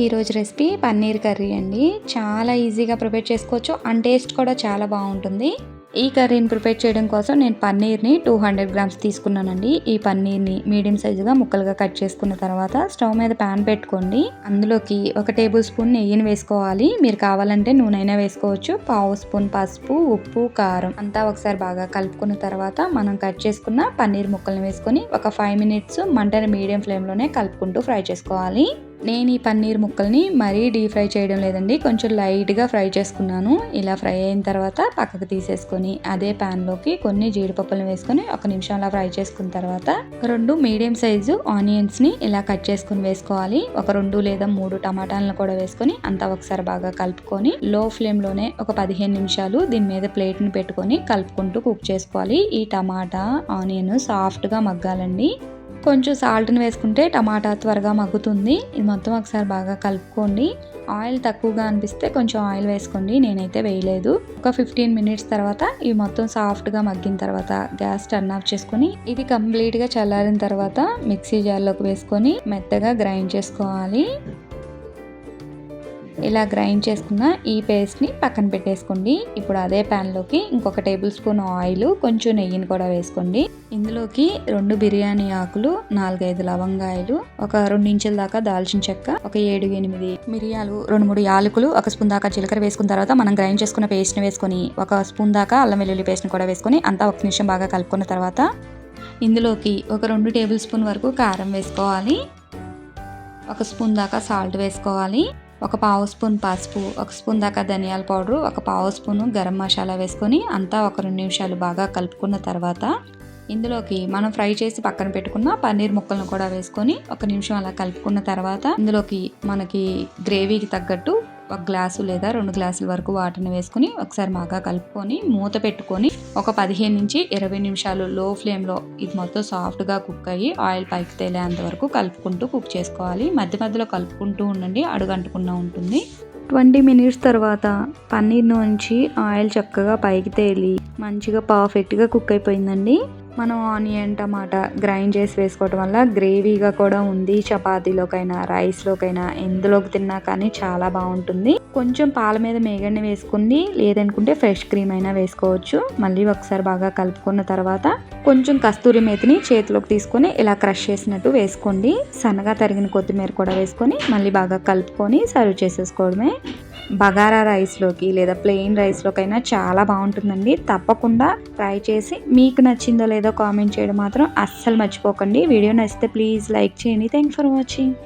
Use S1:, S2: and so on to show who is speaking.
S1: ఈరోజు recipe paneer curry అండి. చాలా ఈజీగా ప్రిపేర్ చేసుకోవచ్చు అండ్ టేస్ట్ కూడా చాలా బాగుంటుంది. ఈ కర్రీని ప్రిపేర్ చేయడం కోసం నేను పన్నీర్ని టూ హండ్రెడ్ గ్రామ్స్ తీసుకున్నానండి. ఈ పన్నీర్ని మీడియం సైజుగా ముక్కలుగా కట్ చేసుకున్న తర్వాత స్టవ్ మీద ప్యాన్ పెట్టుకోండి. అందులోకి ఒక టేబుల్ స్పూన్ నెయ్యిని వేసుకోవాలి. మీరు కావాలంటే నూనె వేసుకోవచ్చు. పావు స్పూన్ పసుపు ఉప్పు కారం అంతా ఒకసారి బాగా కలుపుకున్న తర్వాత మనం కట్ చేసుకున్న పన్నీర్ ముక్కల్ని వేసుకొని ఒక ఫైవ్ మినిట్స్ మంటని మీడియం ఫ్లేమ్లోనే కలుపుకుంటూ ఫ్రై చేసుకోవాలి. నేను ఈ పన్నీర్ ముక్కల్ని మరీ డీప్ ఫ్రై చేయడం లేదండి. కొంచెం లైట్గా ఫ్రై చేసుకున్నాను. ఇలా ఫ్రై అయిన తర్వాత పక్కకు తీసేసుకొని అదే ప్యాన్లోకి కొన్ని జీడిపప్పులను వేసుకొని ఒక నిమిషం అలా ఫ్రై చేసుకున్న తర్వాత రెండు మీడియం సైజు ఆనియన్స్ని ఇలా కట్ చేసుకుని వేసుకోవాలి. ఒక రెండు లేదా మూడు టమాటాలను కూడా వేసుకొని అంతా ఒకసారి బాగా కలుపుకొని లో ఫ్లేమ్లోనే ఒక పదిహేను నిమిషాలు దీని మీద ప్లేట్ని పెట్టుకొని కలుపుకుంటూ కుక్ చేసుకోవాలి. ఈ టమాటా ఆనియన్ సాఫ్ట్గా మగ్గాలండి. కొంచెం సాల్ట్ని వేసుకుంటే టమాటా త్వరగా మగ్గుతుంది. ఇది మొత్తం ఒకసారి బాగా కలుపుకోండి. ఆయిల్ తక్కువగా అనిపిస్తే కొంచెం ఆయిల్ వేసుకోండి. నేనైతే వేయలేదు. ఒక ఫిఫ్టీన్ మినిట్స్ తర్వాత ఇవి మొత్తం సాఫ్ట్గా మగ్గిన తర్వాత గ్యాస్ టర్న్ ఆఫ్ చేసుకొని ఇది కంప్లీట్గా చల్లారిన తర్వాత మిక్సీ జార్లోకి వేసుకొని మెత్తగా గ్రైండ్ చేసుకోవాలి. ఇలా గ్రైండ్ చేసుకున్న ఈ పేస్ట్ని పక్కన పెట్టేసుకోండి. ఇప్పుడు అదే ప్యాన్లోకి ఇంకొక టేబుల్ స్పూన్ ఆయిల్ కొంచెం నెయ్యిని కూడా వేసుకోండి. ఇందులోకి రెండు బిర్యానీ ఆకులు నాలుగైదు లవంగాయలు ఒక రెండు ఇంచుల దాకా దాల్చిన చెక్క ఒక ఏడు ఎనిమిది మిరియాలు రెండు మూడు యాలకులు ఒక స్పూన్ దాకా జీలకర్ర వేసుకున్న తర్వాత మనం గ్రైండ్ చేసుకున్న పేస్ట్ని వేసుకొని ఒక స్పూన్ దాకా అల్లం వెల్లుల్లి పేస్ట్ని కూడా వేసుకొని అంతా ఒక నిమిషం బాగా కలుపుకున్న తర్వాత ఇందులోకి ఒక రెండు టేబుల్ స్పూన్ వరకు కారం వేసుకోవాలి. ఒక స్పూన్ దాకా సాల్ట్ వేసుకోవాలి. ఒక పావు స్పూన్ పసుపు ఒక స్పూన్ దాకా ధనియాల పౌడరు ఒక పావు స్పూను గరం మసాలా వేసుకొని అంతా ఒక రెండు నిమిషాలు బాగా కలుపుకున్న తర్వాత ఇందులోకి మనం ఫ్రై చేసి పక్కన పెట్టుకున్న పన్నీర్ ముక్కలను కూడా వేసుకొని ఒక నిమిషం అలా కలుపుకున్న తర్వాత ఇందులోకి మనకి గ్రేవీకి తగ్గట్టు ఒక గ్లాసు లేదా రెండు గ్లాసుల వరకు వాటర్ని వేసుకుని ఒకసారి బాగా కలుపుకొని మూత పెట్టుకొని ఒక పదిహేను నుంచి ఇరవై నిమిషాలు లో ఫ్లేమ్లో ఇది మొత్తం సాఫ్ట్గా కుక్ అయ్యి ఆయిల్ పైకి తేలేంత వరకు కలుపుకుంటూ కుక్ చేసుకోవాలి. మధ్య మధ్యలో కలుపుకుంటూ ఉండండి అడుగంటకుండా ఉంటుంది. ట్వంటీ మినిట్స్ తర్వాత పన్నీర్ నుంచి ఆయిల్ చక్కగా పైకి తేలి మంచిగా పర్ఫెక్ట్గా కుక్ అయిపోయిందండి. మనం ఆనియన్ టమాటా గ్రైండ్ చేసి వేసుకోవటం వల్ల గ్రేవీగా కూడా ఉంది చపాతీలోకైనా రైస్లోకైనా ఎందులోకి తిన్నా కానీ చాలా బాగుంటుంది. కొంచెం పాల మీద మేగన్ని వేసుకుంది లేదనుకుంటే ఫ్రెష్ క్రీమ్ అయినా వేసుకోవచ్చు. మళ్ళీ ఒకసారి బాగా కలుపుకున్న తర్వాత కొంచెం కస్తూరి మేతిని చేతిలోకి తీసుకొని ఇలా క్రష్ చేసినట్టు వేసుకోండి. సన్నగా తరిగిన కొత్తిమీర కూడా వేసుకొని మళ్ళీ బాగా కలుపుకొని సర్వ్ చేసేసుకోవడమే. బగారా రైస్లోకి లేదా ప్లెయిన్ రైస్లోకైనా చాలా బాగుంటుందండి. తప్పకుండా ట్రై చేసి మీకు నచ్చిందో లేదో కామెంట్ చేయడం మాత్రం అస్సలు మర్చిపోకండి. వీడియో నచ్చితే ప్లీజ్ లైక్ చేయండి. Thanks for watching.